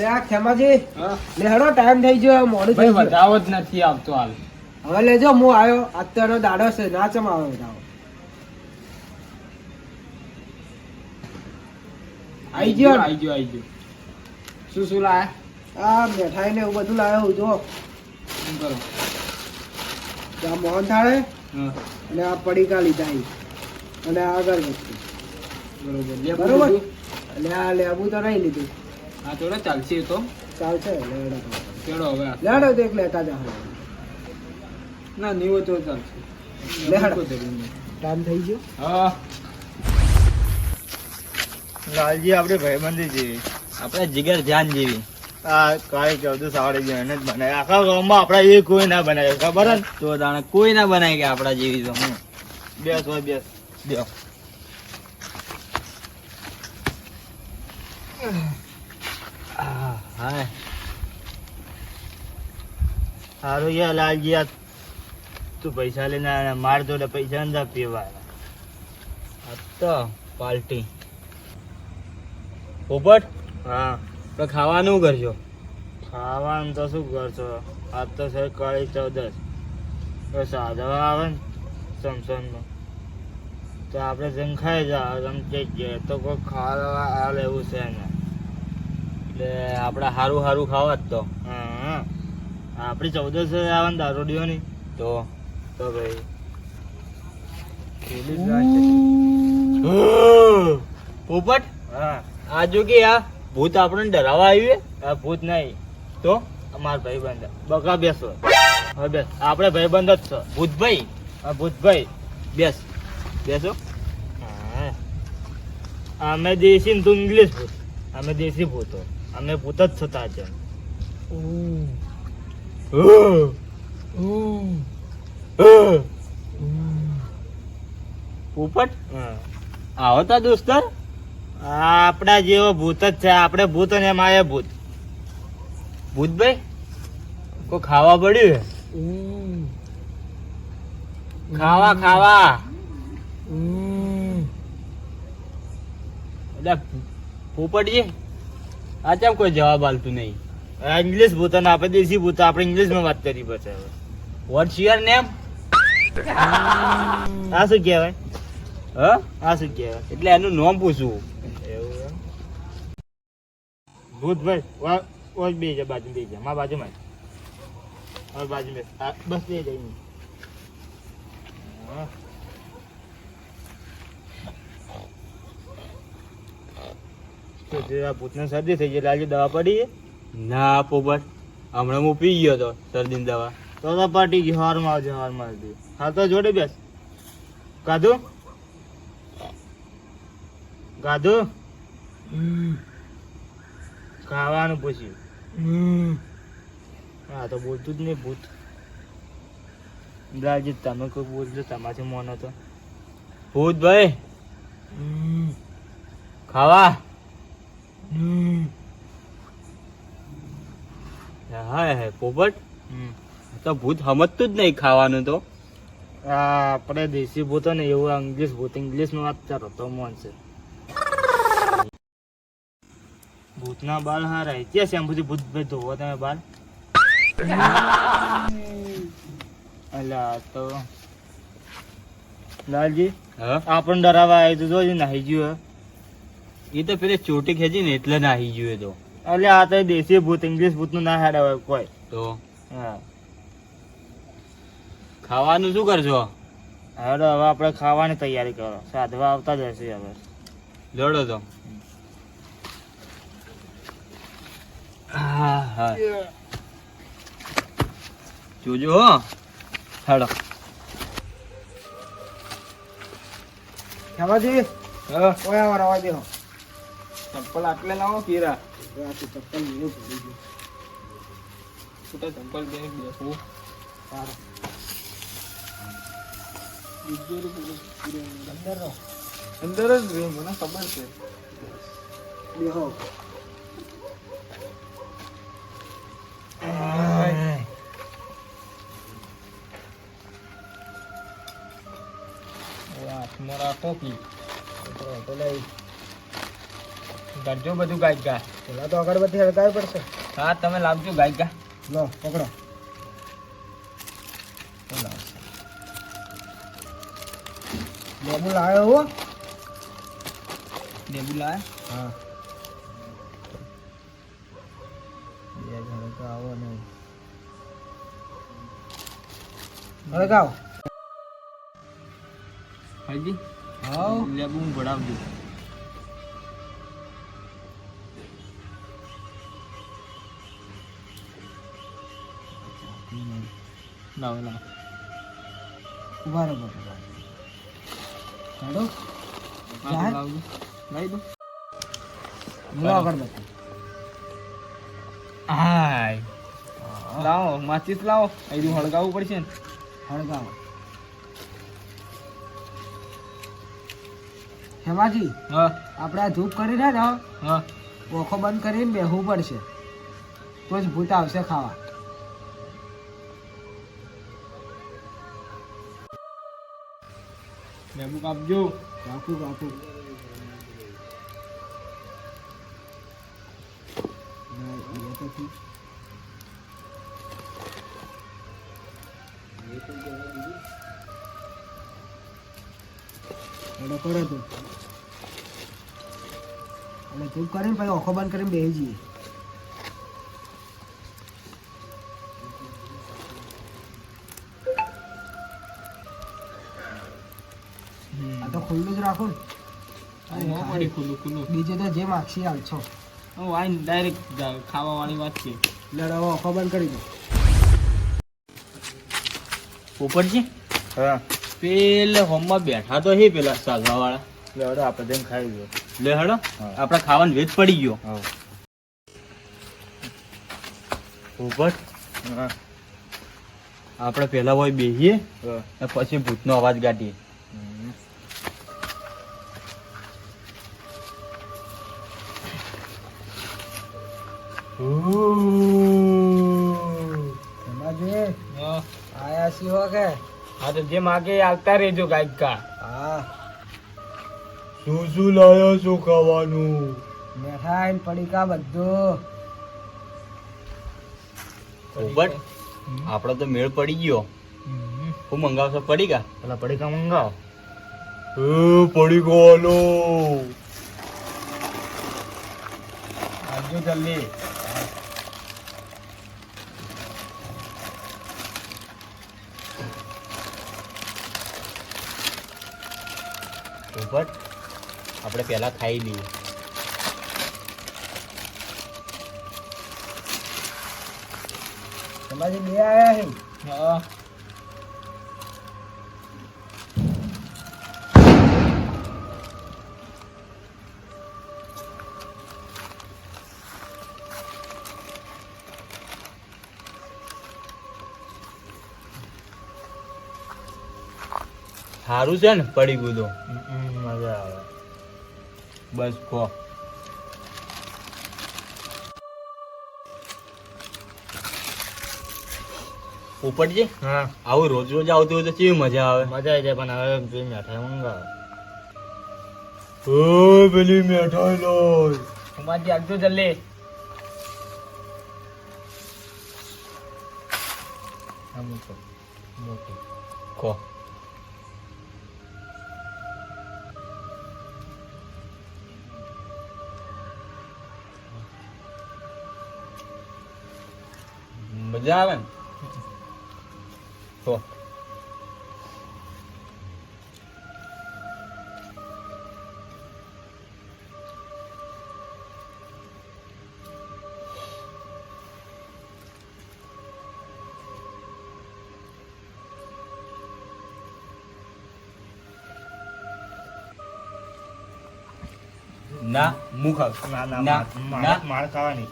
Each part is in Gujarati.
લે આ ખેમાજી. લે હેડો ટાઈમ થઈ ગયો મોડું થઈ ગયું. વધાવો જ નથી આવતો હાલ. હવે લેજો હું આવ્યો. અત્યારનો દાડો છે ના ચમ આવ્યો વધાવો આઈ ગયો? આઈ ગયો આઈ ગયો. શું શું લાયા? આ મીઠાઈ ને એવું બધું લાવ્યો હું જો શું કરો? આ મોહન થાળે અને આ પડીકા લીધા અને આ વસ્તુ બરોબર. બરોબર? એટલે આ લેબુ તો નહીં લીધું. હા થોડો ચાલશે તો. ચાલશે લેડો તો. હવે. લેડો તો એક લેતા જા. ના નીવો તો ચાલશે. લેડો ટાઈમ થઈ ગયો. હા. લાલજી આપણે ભાઈબંધી જેવી. આપણે જીગર જાન જેવી. આ કાળી ચૌદ સાવડે જે એને જ બનાવી. આખા ગામમાં આપણા એ કોઈ ના બનાવે. ખબર ને? તો તાણે કોઈ ના બનાય કે આપણા જેવી તો હું. બેસ હોય બેસ. દ્યો. આહ, સારું યાર લાલજી આ તું પૈસા લઈને આયા ને માર જોડે પૈસા નતા પીવા આ તો પાર્ટી પોપટ હા તો ખાવાનું કરજો ખાવાનું તો શું કરશો આ તો છે કાળી ચૌદસ તો સાધવા આવે ને સમસનમાં તો આપણે જેમ ખાઈ જા રમતે જ જઈએ તો કોઈ ખાવા લેવું છે ને એટલે આપણે હારું સારું ખાવા જ તો. આપણી ચૌદસ આવે ને દારૂડીઓની તો? તો ભાઈ. પોપટ હા. આ જો કે આ ભૂત આપણને ડરાવવા આવ્યું આ ભૂત નહીં. તો? અમાર ભાઈબંધ. બકા બેસો. હવે બેસ. આપણે ભાઈબંધ જ છો. ભૂતભાઈ? હા ભૂતભાઈ. બેસ. બેસો. અમે દેશી ને તું ઇંગ્લિશ ભૂત. અમે દેશી ભૂતો. અમે ભૂત જ થતા છે. પોપટ. આવો તા દોસ્તાર. આપણા જેવો ભૂત જ છે. આપણે ભૂત અને માયા ભૂત. ભૂતભાઈ કોઈ ખાવા પડ્યું ખાવા ખાવા. પોપટજી આ કેમ કોઈ જવાબ આલતું નહીં? ઇંગ્લિશ ભૂત ના આપણે દેશી ભૂત આપણે ઇંગ્લિશમાં વાત કરી પછી હવે. વોટ્સ યોર નેમ આ શું કહેવાય? હ? આ શું કહેવાય? એટલે એનું નામ પૂછવું. એવું ભૂતભાઈ વા બે જા બાજુ બે જા મા બાજુમાં માં હવે બાજુ બે બસ બે જઈ હા. શું થયું? આ ભૂતને શરદી થઈ ગઈ આજે દવા પડી ના પોપટ હમણાં હું પી ગયો હતો શરદીની દવા. તો તો પાટી ગઈ હારમાં આવજે હારમાં આવજે. હા તો જોડે બેસ. કાધું કાધું ખાવાનું પૂછ્યું. હા તો બોલતું જ નહીં ભૂત. લાલજી તમે કોઈ બોલજો તમાથી મોનો તો ભૂતભાઈ ખાવા. હાય હાય પોપટ? હમ. તો ભૂત સમજતું જ નહીં ખાવાનું તો. આપણે દેશી ભૂત ને એવું ઇંગ્લિશ ભૂત. ઇંગ્લિશમાં વાત કરો તો મોન છે. ભૂતના બાલ હારા ક્યાં બધી ભૂત ભાઈ ધોવો તમે બાલ અલા તો. લાલજી હા? આપણને ડરાવા આવ્યું તો જોજો નાહી ગયું એ તો પેલી ચોટી ખેંચી ને એટલે નાહી ગયું એ તો. એટલે આ તો દેશી ભૂત ઇંગ્લિશ ભૂતનું ના હાડે હોય કોઈ. તો? હા. ખાવાનું શું કરશો? હવે હવે આપણે ખાવાની તૈયારી કરો. સાધવા આવતા જ હશે હવે. લડો તો. હા હા. જોજો હો. હાડો. ખેમાજી હા. ઓય રવા દેહો ચપ્પલ આટલે લાવો કીરા. તો ચપ્પલ મેં ભૂલી ગયું. છૂટા ચપ્પલ બે બેસવું સારું. અંદર રહો અંદર જ રે મને ખબર છે. હાથમાં રાખો કી. તો લઈ કરજો બધું ગાય ગા પેલા તો અગરબત્તી હળગાવી પડશે. હા તમે લાવજો ગાય ગા લો પકડો લેબુ લાવ્યો હો. લેબુ લાય હા. બે તો આવો ને હળગાવ. હજી? હા લેબુ હું ભરાવજો. લાવો લાવો. ઊભા રહો લાવો, હાય. માચીસ લાવો. અહીંથી હળગાવવું પડશે ને. હળગાવો. હેમાજી હા. આપણે આ ધૂપ કરી ને હા. ઓખો બંધ કરીને બેહવું પડશે. તો જ ભૂત આવશે ખાવા. લેબુ કાપજો કાપું કાપું કરો તું. અને ચૂપ કરીને પછી ઓખો બંધ કરીને બેસી જઈએ ખુલ્લું જ રાખો ને. ખુલ્લું ખુલ્લું. બીજે તો જે માગશી આવશો હું આઈને ડાયરેક્ટ ખાવાવાળી વાત છે. એટલે હવે ઓખો બંધ કરી દો. પોપટજી હા. પેલે હોમમાં બેઠા તો હે પેલા સાલવા વાળા એટલે હવે આપણે તેમ ખાઈ ગયો લે હડો આપણે આપણા ખાવાનું વેચ પડી ગયો. હા. પોપટ હા. આપણે પહેલા હોય બેહીએ પછી ભૂતનો અવાજ કાઢીએ. આયા છીએ કે? હા તો જે માગે આવતા રહેજો ગાયકા હા. શું શું લાયો છો ખાવાનું? મીઠાઈ પડીકા બધું. પોપટ આપણો તો મેળ પડી ગયો. હું મંગાવશો પડી ગયા પેલા પડીકા મંગાવો. એ પડી ગયો આવજો જલ્દી. પોપટ આપણે પહેલાં ખાઈ લઈએ. તમારી બે આયા છે હા. સારું છે ને પડી ગયું તો. મજા આવે. બસ ખો. પોપટજી હા. આવું રોજ રોજ આવતું હોય તો કેવી મજા આવે? મજા આવી જાય પણ હવે મેઠાઈ મીઠાઈ આવે ઓ પેલી મીઠાઈ લો ઉમાજી આવજો જલ્દી. મોટી ખો. મજા આવે ને? તો. ના મુખ ના ના. માર ખાવાની.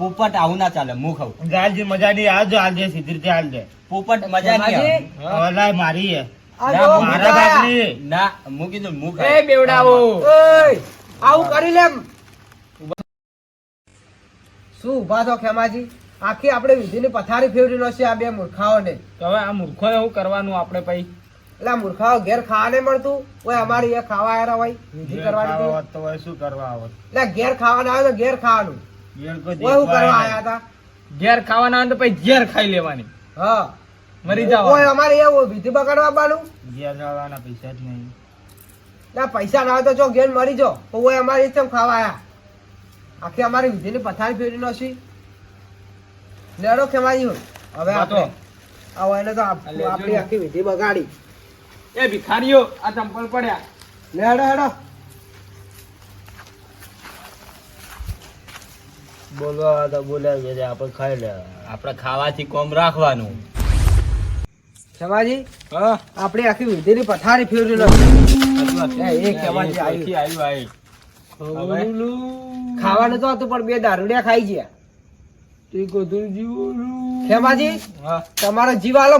પોપટ આવું ના ચાલે હું ખાવ ગાલજી મજા નહીં આવજો હાલજે સીધી રીતે હાલજે. પોપટ મજા નહીં આવે. મારી હે. ના, મારા બાપ. ના હું કીધું હું એ બેવડાવો. ઓય, આવું કરી લેમ. શું ઊભા છો ખેમાજી? આખી આપણે વિધિની પથારી ફેરવી છે આ બે મૂર્ખાઓને. ને હવે આ મૂર્ખોએ શું કરવાનું આપણે પછી એટલે મૂર્ખાઓ ઘેર ખાવા નહીં મળતું? ઓય અમારી એ ખાવા આવ્યા હોય વિધિ કરવાની તો શું કરવા આવત? એટલે ઘેર ખાવાનું આવે તો ઘેર ખાવાનું. ઘેર ખાવાના તો પછી ઘેર ખાઈ લેવાની. હા. મરી ઓય અમારે એવું વિધિ બગાડવા બાલું ઘેર જવાના પૈસા જ નહીં. ના પૈસા ના હોય તો જો ઘેર મરી જો. ઓય અમારે ચમ ખાવા આયા? આખી અમારી વિધિની પથારી ફેરી નસી લેડો ખેમાજી હવે. આપણે આવો એને તો આપણી આખી વિધિ બગાડી. એ ભિખારીઓ આ ચંપલ પડ્યા. લેડો હેડો. બોલવા તો બોલ્યા છે આપણે ખાઈ લે. આપણે ખાવાથી કોમ રાખવાનું. ખેમાજી હા? આપણી આખી વિધિની પથારી ફેરવી. આવી. ખાવાનું તો હતું પણ બે દારૂડિયા ખાઈ ગયા. ખેમાજી હા. તમારો જીવ આલો